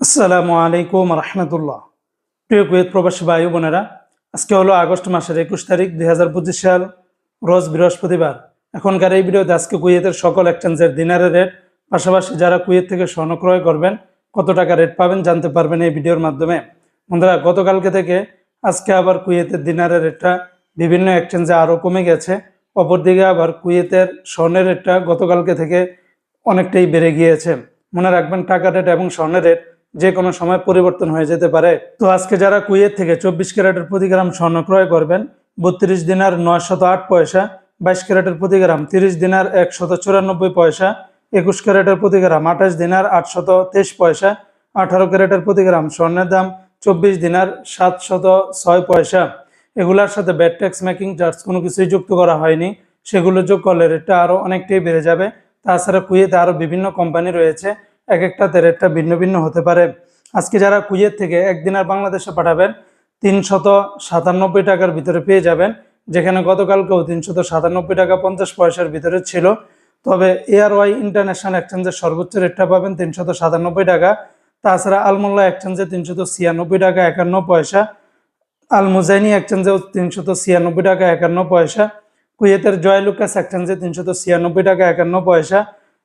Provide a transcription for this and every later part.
আসসালামু আলাইকুম রহমতুল্লাহ। প্রিয় কুয়েত প্রবাসী ভাই বোনেরা, আজকে হলো আগস্ট মাসের একুশ তারিখ দুই হাজার পঁচিশ সাল, রোজ বৃহস্পতিবার। এখনকার এই ভিডিওতে আজকে কুয়েতের সকল এক্সচেঞ্জের দিনারের রেট পাশাপাশি যারা কুয়েত থেকে স্বর্ণ ক্রয় করবেন, কত টাকা রেট পাবেন জানতে পারবেন এই ভিডিওর মাধ্যমে। বন্ধুরা, গতকালকে থেকে আজকে আবার কুয়েতের দিনারের রেটটা বিভিন্ন এক্সচেঞ্জে আরও কমে গেছে। অপরদিকে আবার কুয়েতের স্বর্ণের রেটটা গতকালকে থেকে অনেকটাই বেড়ে গিয়েছে। মনে রাখবেন, টাকা রেট এবং স্বর্ণের রেট যে কোনো সময় পরিবর্তন হয়ে যেতে পারে। তো আজকে যারা কুয়েত থেকে চব্বিশ ক্যারেটের প্রতি গ্রাম স্বর্ণ ক্রয় করবেন, বত্রিশ দিনার নয় শত আট পয়সা, বাইশ ক্যারেটের প্রতি গ্রাম তিরিশ দিনার একশত চুরানব্বই পয়সা, একুশ ক্যারেটের প্রতি গ্রাম আঠাশ দিনার আটশত তেইশ পয়সা, আঠারো ক্যারেটের প্রতি গ্রাম স্বর্ণের দাম চব্বিশ দিনার সাতশত ছয় পয়সা। এগুলার সাথে ব্যাট ট্যাক্স মেকিং চার্জ কোনো কিছুই যুক্ত করা হয়নি। সেগুলো যোগ করলে রেটটা আরও অনেকটাই বেড়ে যাবে। তাছাড়া কুয়েতে আরও বিভিন্ন কোম্পানি রয়েছে। এক একটাতে রেটটা ভিন্ন ভিন্ন হতে পারে। আজকে যারা কুয়েত থেকে একদিন আর বাংলাদেশে পাঠাবেন, তিনশত সাতানব্বই টাকার ভিতরে পেয়ে যাবেন, যেখানে গতকালকেও তিনশত সাতানব্বই টাকা পঞ্চাশ পয়সার ভিতরে ছিল। তবে এয়ারওয়াই ইন্টারন্যাশনাল এক্সচেঞ্জের সর্বোচ্চ রেটটা পাবেন তিনশত সাতানব্বই টাকা। তাছাড়া আলমোল্লা এক্সচেঞ্জে তিনশত ছিয়ানব্বই টাকা একান্ন পয়সা। আল মুজাইনি এক্সচেঞ্জেও তিনশত ছিয়ানব্বই টাকা একান্ন পয়সা। কুয়েতের জয়লুকাস এক্সচেঞ্জে তিনশত ছিয়ানব্বই টাকা একান্ন পয়সা।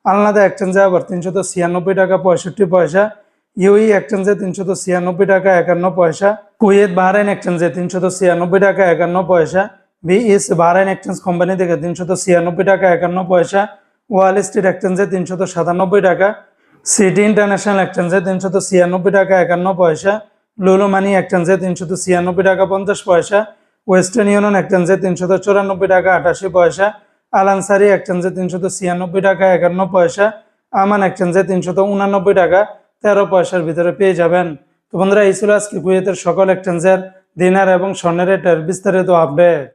আলনাদা এক্সচেঞ্জে আবার তিনশত ছিয়ানব্বই টাকা, পঁয়ষট্টি পয়সা। ইউই এক্সচেঞ্জে তিনশত ছিয়ানব্বই টাকা, একান্ন পয়সা। কুয়েত বাহরাইন এক্সচেঞ্জে তিনশত ছিয়ানব্বই টাকা, একান্ন পয়সা। বিএস বাহরাইন এক্সচেঞ্জ কোম্পানি থেকে তিনশত ছিয়ানব্বই টাকা, একান্ন পয়সা। ওয়াল স্ট্রিট এক্সচেঞ্জে তিনশত সাতানব্বই টাকা। সিটি ইন্টারন্যাশনাল এক্সচেঞ্জে তিনশত ছিয়ানব্বই টাকা, একান্ন পয়সা। লুলু মানি এক্সচেঞ্জে তিনশত ছিয়ানব্বই টাকা, পঞ্চাশ পয়সা। ওয়েস্টার্ন ইউনিয়ন এক্সচেঞ্জে তিনশত চুরানব্বই টাকা, আটাশি পয়সা। আলানসারি এক্সচেঞ্জে তিনশত ছিয়ানব্বই টাকা, একান্ন পয়সা, আমান একচেঞ্জে তিনশো তো উনানব্বই টাকা, তেরো পয়সার ভিতরে পেয়ে যাবেন। তো বন্ধুরা, এই ছিল আজকে কুয়েতের সকল একচেঞ্জের দিনার এবং স্বর্ণের রেটের বিস্তারিত আপডেট